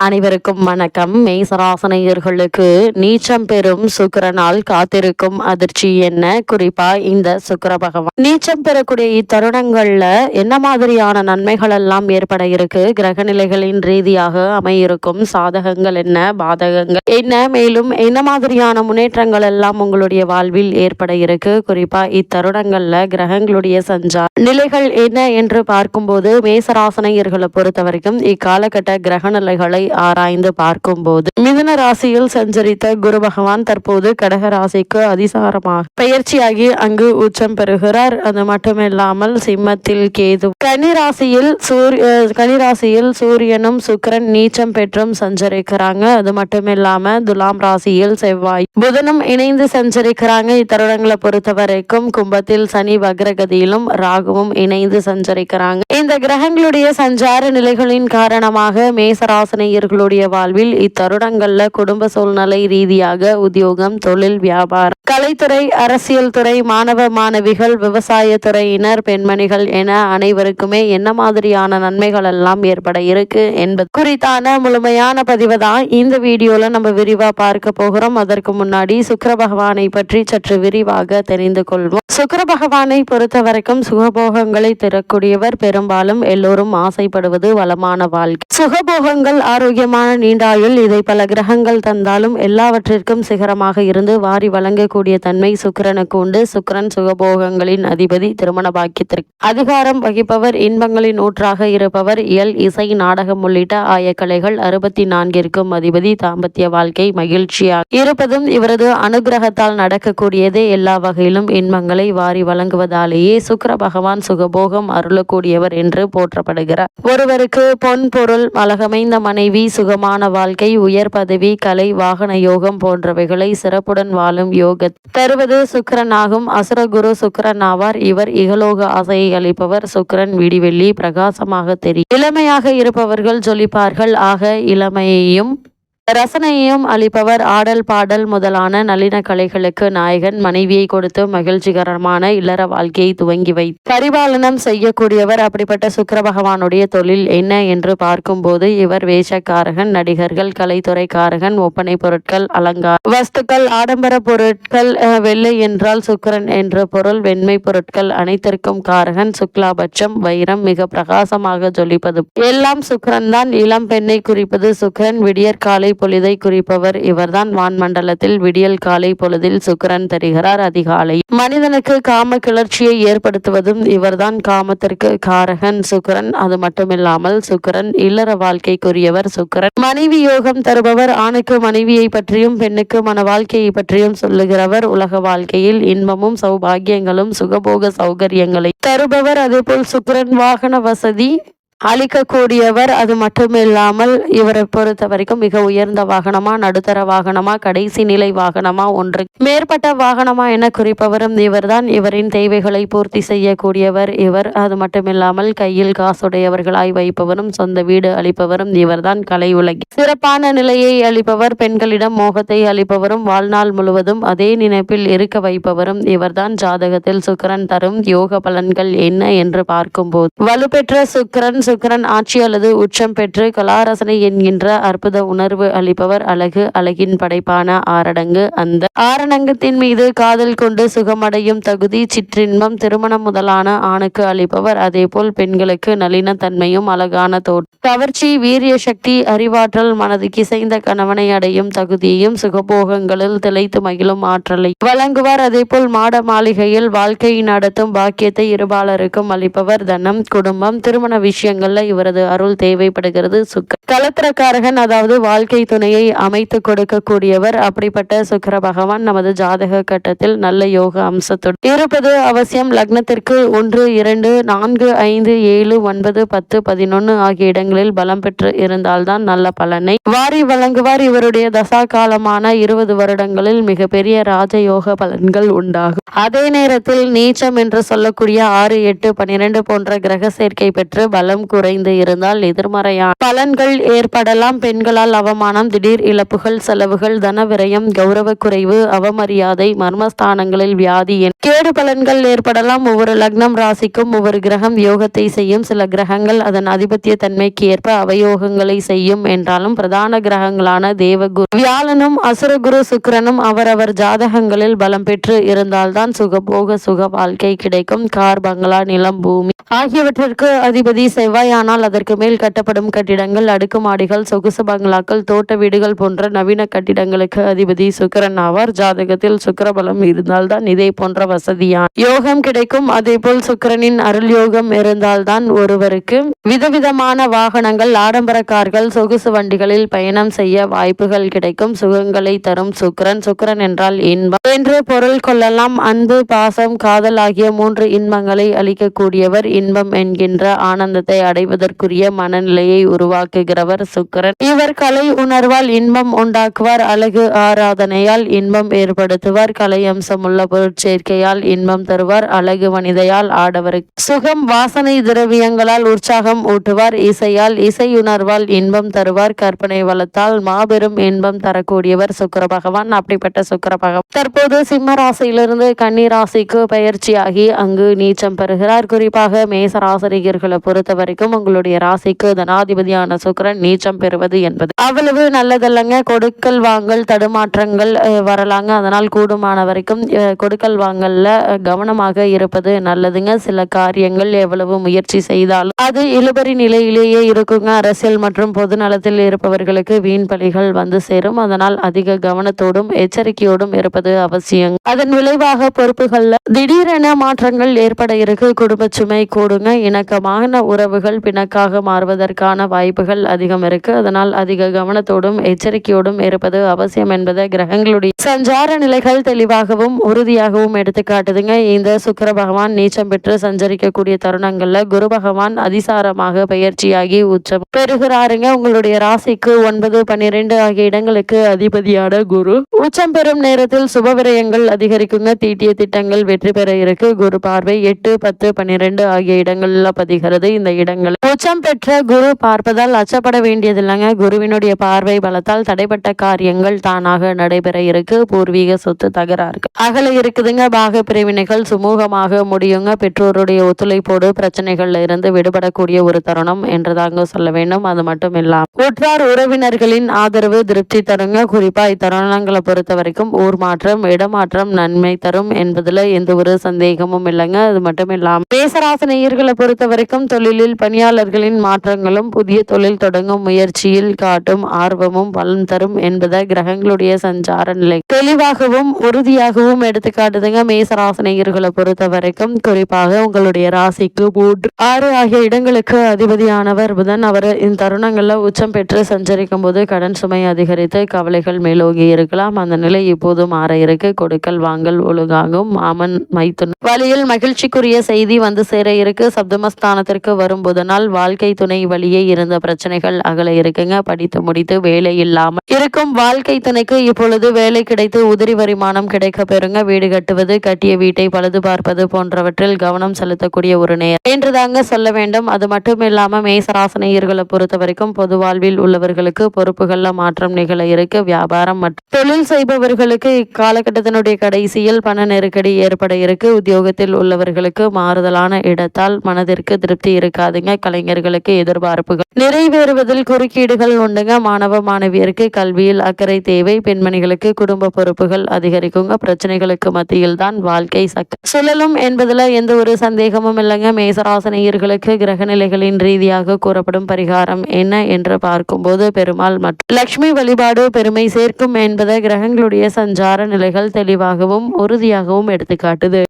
அனைவருக்கும் வணக்கம். மேசராசனையர்களுக்கு நீச்சம் பெறும் சுக்கரனால் காத்திருக்கும் அதிர்ச்சி என்ன? குறிப்பா இந்த சுக்கர பகவான். நீச்சம் பெறக்கூடிய இத்தருணங்கள்ல என்ன மாதிரியான நன்மைகள் எல்லாம் ஏற்பட இருக்கு? கிரக நிலைகளின் ரீதியாக அமையிருக்கும் சாதகங்கள் என்ன? பாதகங்கள் என்ன? மேலும் என்ன மாதிரியான முன்னேற்றங்கள் எல்லாம் உங்களுடைய வாழ்வில் ஏற்பட இருக்கு? குறிப்பா இத்தருணங்கள்ல கிரகங்களுடைய சஞ்சார் நிலைகள் என்ன என்று பார்க்கும்போது மேசராசனையர்களை பொறுத்த வரைக்கும் இக்காலகட்ட கிரக நிலைகளை ஆராய்ந்து பார்க்கும்போது மிதுன ராசியில் சஞ்சரித்த குரு பகவான் தற்போது கடக ராசிக்கு அதிசாரமாக பயிற்சியாகி அங்கு உச்சம் பெறுகிறார். அது மட்டுமில்லாமல் சிம்மத்தில் கேது. கன்னி ராசியில் சூரிய கன்னிராசியில் சூரியனும் சுக்கரன் நீச்சம் பெற்றும் சஞ்சரிக்கிறாங்க. அது மட்டுமில்லாம துலாம் ராசியில் செவ்வாய் புதனும் இணைந்து சஞ்சரிக்கிறாங்க. இத்தருணங்களை பொறுத்த வரைக்கும் கும்பத்தில் சனி வக்ரகதியிலும் ராகுவும் இணைந்து சஞ்சரிக்கிறாங்க. இந்த கிரகங்களுடைய சஞ்சார நிலைகளின் காரணமாக மேசராசனையர்களுடைய வாழ்வில் இத்தருணங்கள்ல குடும்ப சூழ்நிலை ரீதியாக உத்தியோகம் தொழில் வியாபாரம் கலைத்துறை அரசியல் துறை மாணவ மாணவிகள் விவசாய துறையினர் பெண்மணிகள் என அனைவருக்குமே என்ன மாதிரியான நன்மைகள் எல்லாம் ஏற்பட இருக்கு என்பது குறித்தான முழுமையான பதிவை தான் இந்த வீடியோல நம்ம விரிவா பார்க்க போகிறோம். அதற்கு முன்னாடி சுக்கர பகவானை பற்றி சற்று விரிவாக தெரிந்து கொள்வோம். சுக்கர பகவானை பொறுத்த வரைக்கும் சுகபோகங்களை தரக்கூடியவர் பெரும்பாலும் எல்லோரும் ஆசைப்படுவது வளமான வாழ்க்கை. சுகபோகங்கள் ஆரோக்கியமான நீண்டாயுள் இதை பல கிரகங்கள் தந்தாலும் எல்லாவற்றிற்கும் சிகரமாக இருந்து வாரி வழங்கக்கூடிய தன்மை சுக்கரனுக்கு உண்டு. சுக்கரன் சுகபோகங்களின் அதிபதி திருமண பாக்கியத்திற்கு. அதிகாரம் வகிப்பவர் இன்பங்களின் ஊற்றாக இருப்பவர். இயல் இசை நாடகம் உள்ளிட்ட ஆயக்கலைகள் அறுபத்தி நான்கிற்கும் அதிபதி தாம்பத்திய வாழ்க்கை மகிழ்ச்சியாக இருப்பதும் இவரது அனுகிரகத்தால் நடக்கக்கூடியதே எல்லா வகையிலும் இன்பங்களை வாரி வழங்குவதாலேயே சுக்கர பகவான் சுகபோகம் அருளக்கூடியவர் என்று போற்றப்படுகிறார். ஒருவருக்கு பொன் பொருள் அழகமைந்த மனைவி சுகமான வாழ்க்கை உயர் பதவி கலை வாகன யோகம் போன்றவைகளை சிறப்புடன் வாழும் யோக தருவது சுக்கிரனாகும். அசுரகுரு சுக்கரன் ஆவார் இவர் இகலோக ஆசையை அளிப்பவர். சுக்கரன் விடிவெள்ளி பிரகாசமாக தெரியும். இளமையாக இருப்பவர்கள் ஜொலிப்பார்கள். ஆக இளமையையும் ரசனையையும் அளிப்பவர் ஆடல் பாடல் முதலான நளின கலைகளுக்கு நாயகன். மனைவியை கொடுத்து மகிழ்ச்சிகரமான இல்லற வாழ்க்கையை துவங்கி வை பரிபாலனம் செய்யக்கூடியவர். அப்படிப்பட்ட சுக்கர பகவானுடைய தொழில் என்ன என்று பார்க்கும்போது இவர் வேஷக்காரகன் நடிகர்கள் கலைத்துறைக்காரகன் ஒப்பனை பொருட்கள் அலங்கார வஸ்துக்கள் ஆடம்பர பொருட்கள் வெள்ளை என்றால் சுக்கரன் என்ற பொருள் வெண்மை பொருட்கள் அனைத்திற்கும் காரகன். சுக்லாபட்சம் வைரம் மிக பிரகாசமாக ஜொலிப்பது. எல்லாம் சுக்கரன் தான் இளம் பெண்ணை குறிப்பது சுக்கரன். விடியற் காலை பொழுதை குறிப்பவர் இவர்தான் வான்மண்டலத்தில் விடியல் காலை பொழுதில் சுக்கிரன் தருகிறார் அதிகாலை. மனிதனுக்கு காம கிளர்ச்சியை ஏற்படுத்துவதும் இவர்தான் காமத்திற்கு காரகன் சுக்கரன். அது மட்டுமில்லாமல் சுக்கிரன் இல்லற வாழ்க்கைக்குரியவர் சுக்கரன். மனைவி யோகம் தருபவர் ஆணுக்கு மனைவியை பற்றியும் பெண்ணுக்கு மன வாழ்க்கையை பற்றியும் சொல்லுகிறவர் உலக வாழ்க்கையில் இன்பமும் சௌபாகியங்களும் சுகபோக சௌகரியங்களை தருபவர். அதேபோல் சுக்கரன் வாகன வசதி அழிக்கக்கூடியவர் அது மட்டுமில்லாமல் இவரை பொறுத்த வரைக்கும் மிக உயர்ந்த வாகனமா நடுத்தர வாகனமா கடைசி நிலை வாகனமா ஒன்று. மேற்பட்ட வாகனமா என குறிப்பவரும் இவர்தான். இவரின் தேவைகளை பூர்த்தி செய்யக்கூடியவர் இவர். அது மட்டுமில்லாமல் கையில் காசுடையவர்களாய் வைப்பவரும் சொந்த வீடு அளிப்பவரும் இவர்தான் கலை உலகி. சிறப்பான நிலையை அளிப்பவர் பெண்களிடம் மோகத்தை அளிப்பவரும் வாழ்நாள் முழுவதும் அதே நினைப்பில் இருக்க வைப்பவரும் இவர்தான். ஜாதகத்தில் சுக்கிரன் தரும் யோக பலன்கள் என்ன என்று பார்க்கும்போது வலுப்பெற்ற சுக்கரன் சுக்கிரன் ஆட்சி அல்லது உச்சம் பெற்று கலாரசனை என்கின்ற அற்புத உணர்வு அளிப்பவர் அழகு அழகின் படைப்பான ஆரடங்கு அந்த ஆரணங்கத்தின் மீது காதல் கொண்டு சுகமடையும் தகுதி சிற்றின்பம் திருமணம் முதலான ஆணுக்கு அளிப்பவர். அதேபோல் பெண்களுக்கு நளின தன்மையும் அழகான தோற்றம் கவர்ச்சி வீரிய சக்தி அறிவாற்றல் மனது கிசைந்த கணவனை அடையும் தகுதியையும் சுகபோகங்களில் திளைத்து மகிழும் ஆற்றலை வழங்குவார். அதேபோல் மாட மாளிகையில் வாழ்க்கை நடத்தும் பாக்கியத்தை இருபாலருக்கும் அளிப்பவர். தனம் குடும்பம் திருமண விஷயங்கள் விஷயங்கள்ல இவரது அருள் தேவைப்படுகிறது. சுக்க கலத்திரக்காரகன் அதாவது வாழ்க்கை துணையை அமைத்து கொடுக்கக்கூடியவர். அப்படிப்பட்ட சுக்கர பகவான் நமது ஜாதக கட்டத்தில் நல்ல யோக அம்சத்துடன் இருப்பது அவசியம் லக்னத்திற்கு ஒன்று இரண்டு நான்கு ஐந்து ஏழு ஒன்பது பத்து பதினொன்னு ஆகிய இடங்களில் பலம் பெற்று இருந்தால்தான் நல்ல பலனை வாரி வழங்குவார். இவருடைய தசா காலமான இருபது வருடங்களில் மிகப்பெரிய ராஜயோக பலன்கள் உண்டாகும். அதே நேரத்தில் நீச்சம் என்று சொல்லக்கூடிய ஆறு எட்டு பன்னிரண்டு போன்ற கிரக சேர்க்கை பெற்று பலம் குறைந்து இருந்தால் எதிர்மறையான பலன்கள் ஏற்படலாம். பெண்களால் அவமானம் திடீர் இழப்புகள் செலவுகள் தன விரயம் கௌரவ குறைவு அவமரியாதை மர்மஸ்தானங்களில் வியாதி கேடு பலன்கள் ஏற்படலாம். ஒவ்வொரு லக்னம் ராசிக்கும் ஒவ்வொரு கிரகம் யோகத்தை செய்யும். சில கிரகங்கள் அதன் அதிபத்திய தன்மைக்கு ஏற்ப அவயோகங்களை செய்யும். என்றாலும் பிரதான கிரகங்களான தேவகுரு வியாழனும் அசுரகுரு சுக்கிரனும் அவரவர் ஜாதகங்களில் பலம் பெற்று இருந்தால்தான் சுகபோக சுக வாழ்க்கை கிடைக்கும். கார் பங்களா நிலம் பூமி ஆகியவற்றிற்கு அதிபதி செவ்வாய் ஆனால் அதற்கு மேல் கட்டப்படும் கட்டிடங்கள் அடுக்குமாடிகள் சொகுசு பங்களாக்கள் தோட்ட வீடுகள் போன்ற நவீன கட்டிடங்களுக்கு அதிபதி சுக்கிரன் ஆவார். ஜாதகத்தில் சுக்கிரபலம் இருந்தால்தான் இதே போன்ற வசதியான். யோகம் கிடைக்கும். அதேபோல் சுக்கரனின் அருள் யோகம் இருந்தால்தான் ஒருவருக்கு விதவிதமான வாகனங்கள் ஆடம்பர கார்கள் சொகுசு வண்டிகளில் பயணம் செய்ய வாய்ப்புகள் கிடைக்கும். சுகங்களை தரும் சுக்கிரன். சுக்கிரன் என்றால் இன்பம். என்று பொருள் கொள்ளலாம். அன்பு பாசம் காதல் ஆகிய மூன்று இன்பங்களை அளிக்கக்கூடியவர் இன்பம் என்கின்ற ஆனந்தத்தை அடைவதற்குரிய மனநிலையை உருவாக்குகிறவர் சுக்கிரன். இவர் கலை உணர்வால் இன்பம் உண்டாக்குவார். அழகு ஆராதனையால் இன்பம் ஏற்படுத்துவார். கலை அம்சமுள்ள பொருட்சேர்க்கையால் இன்பம் தருவார். அழகு மனிதையால் ஆடவருக்கு சுகம் வாசனை திரவியங்களால் உற்சாகம் ஊட்டுவார். இசையால் இசையுணர்வால் இன்பம் தருவார். கற்பனை வளத்தால் மாபெரும் இன்பம் தரக்கூடியவர் சுக்கர பகவான். அப்படிப்பட்ட சுக்கர பகவான். தற்போது சிம்ம ராசியிலிருந்து கன்னி ராசிக்கு பயிற்சியாகி அங்கு நீச்சம் பெறுகிறார். குறிப்பாக மேச ராசிரியர்களை பொறுத்தவர் வரைக்கும் உங்களுடைய ராசிக்கு தனாதிபதியான சுக்கிரன் நீச்சம் பெறுவது என்பது. அவ்வளவு நல்லதல்லங்க. கொடுக்கல் வாங்கல் தடுமாற்றங்கள் வரலாங்க. அதனால் கூடுமான வரைக்கும் கொடுக்கல் வாங்கல்ல கவனமாக இருப்பது நல்லதுங்க. சில காரியங்கள் எவ்வளவு முயற்சி செய்தாலும் அது இழுபறி நிலையிலேயே இருக்குங்க. அரசியல் மற்றும் பொது நலத்தில் இருப்பவர்களுக்கு வீண் பலிகள் வந்து சேரும். அதனால் அதிக கவனத்தோடும் எச்சரிக்கையோடும் இருப்பது அவசியம் அதன் விளைவாக பொறுப்புகள்ல திடீரென மாற்றங்கள் ஏற்பட இருக்கு. குடும்ப சுமை கூடுங்க. இணக்கமான உறவு உறவுகள் பிணக்காக மாறுவதற்கான வாய்ப்புகள் அதிகம் இருக்கு. அதனால் அதிக கவனத்தோடும் எச்சரிக்கையோடும் இருப்பது அவசியம் என்பதை கிரகங்களுடைய சஞ்சார நிலைகள் தெளிவாகவும் உறுதியாகவும் எடுத்துக்காட்டுதுங்க இந்த சுக்கர பகவான் நீச்சம் பெற்று சஞ்சரிக்கக்கூடிய தருணங்கள்ல குரு பகவான் அதிசாரமாக பயிற்சியாகி உச்சம் பெறுகிறாருங்க. உங்களுடைய ராசிக்கு ஒன்பது பன்னிரெண்டு ஆகிய இடங்களுக்கு அதிபதியான குரு. உச்சம் பெறும் நேரத்தில் சுப விரயங்கள் அதிகரிக்குங்க. தீட்டிய திட்டங்கள் வெற்றி பெற இருக்கு. குரு பார்வை எட்டு பத்து பன்னிரெண்டு ஆகிய இடங்கள்ல பதிகிறது. இந்த இடம் இடங்கள் உச்சம் பெற்ற குரு பார்ப்பதால் அச்சப்பட வேண்டியதில்லைங்க. குருவினுடைய பார்வை பலத்தால் தடைப்பட்ட காரியங்கள் தானாக நடைபெற இருக்கு. பூர்வீக சொத்து தகராறு. அகல இருக்குதுங்க. பாக பிரிவினைகள் சுமூகமாக முடியுங்க. பெற்றோருடைய ஒத்துழைப்போடு பிரச்சனைகள்ல இருந்து விடுபடக்கூடிய ஒரு தருணம் என்றுதாங்க சொல்ல வேண்டும். அது மட்டும் இல்லாம உற்றார் உறவினர்களின் ஆதரவு திருப்தி தருங்க. குறிப்பா இத்தருணங்களை பொறுத்த வரைக்கும் ஊர் மாற்றம் இடமாற்றம் நன்மை தரும் என்பதுல எந்த ஒரு சந்தேகமும் இல்லைங்க. அது மட்டும் இல்லாம மேசராசனையர்களை பொறுத்த வரைக்கும் தொழிலில் பணியாளர்களின் மாற்றங்களும் புதிய தொழில் தொடங்கும் முயற்சியில் காட்டும் ஆர்வமும் பலன் தரும் என்பதை கிரகங்களுடைய சஞ்சார நிலை. தெளிவாகவும் உறுதியாகவும் எடுத்துக்காட்டுதுங்க மேசராசனையர்களை பொறுத்த வரைக்கும் குறிப்பாக உங்களுடைய ராசிக்கு மூன்று ஆறு ஆகிய இடங்களுக்கு அதிபதியானவர் புதன். அவர் இந்த தருணங்களில் உச்சம் பெற்று சஞ்சரிக்கும் போது கடன் சுமை அதிகரித்து கவலைகள் மேலோங்கி இருக்கலாம். அந்த நிலை இப்போது மாற இருக்கு. கொடுக்கல் வாங்கல் ஒழுங்காகும். மாமன் மைத்துன் வழியில் மகிழ்ச்சிக்குரிய செய்தி வந்து சேர இருக்கு. சப்தமஸ்தானத்திற்கு வரும் புதனால் வாழ்க்கை துணை வழியே இருந்த பிரச்சனைகள் அகல இருக்குங்க. படித்து முடித்து வேலை இல்லாமல் இருக்கும் வாழ்க்கை துணைக்கு இப்பொழுது வேலை கிடைத்து உதிரி வருமானம் கிடைக்க பெறுங்க. வீடு கட்டுவது கட்டிய வீட்டை பழுது பார்ப்பது போன்றவற்றில் கவனம் செலுத்தக்கூடிய ஒரு நேரம். என்றுதாங்க சொல்ல வேண்டும். அது மட்டும் இல்லாம மேசராசனையர்களை பொறுத்த வரைக்கும் பொது வாழ்வில் உள்ளவர்களுக்கு பொறுப்புகள்ல மாற்றம் நிகழ இருக்கு. வியாபாரம் மற்றும் தொழில் செய்பவர்களுக்கு இக்காலகட்டத்தினுடைய கடைசியில் பண நெருக்கடி ஏற்பட இருக்கு. உத்தியோகத்தில் உள்ளவர்களுக்கு மாறுதலான இடத்தால் மனதிற்கு திருப்தி இருக்காது. இருக்காதுங்க கலைஞர்களுக்கு எதிர்பார்ப்புகள். நிறைவேறுவதில் குறுக்கீடுகள் உண்டுங்க. மாணவ மாணவியருக்கு கல்வியில் அக்கறை தேவை. பெண்மணிகளுக்கு குடும்ப பொறுப்புகள் அதிகரிக்குங்க. பிரச்சனைகளுக்கு மத்தியில் தான் வாழ்க்கை சக்க சுழலும் என்பதுல எந்த ஒரு சந்தேகமும் இல்லைங்க. மேசராசனையர்களுக்கு கிரக நிலைகளின் ரீதியாக கூறப்படும் பரிகாரம் என்ன என்று பார்க்கும்போது பெருமாள் மற்றும் லக்ஷ்மி வழிபாடு பெருமை சேர்க்கும் என்பதை கிரகங்களுடைய சஞ்சார நிலைகள் தெளிவாகவும் உறுதியாகவும் எடுத்துக்காட்டுது.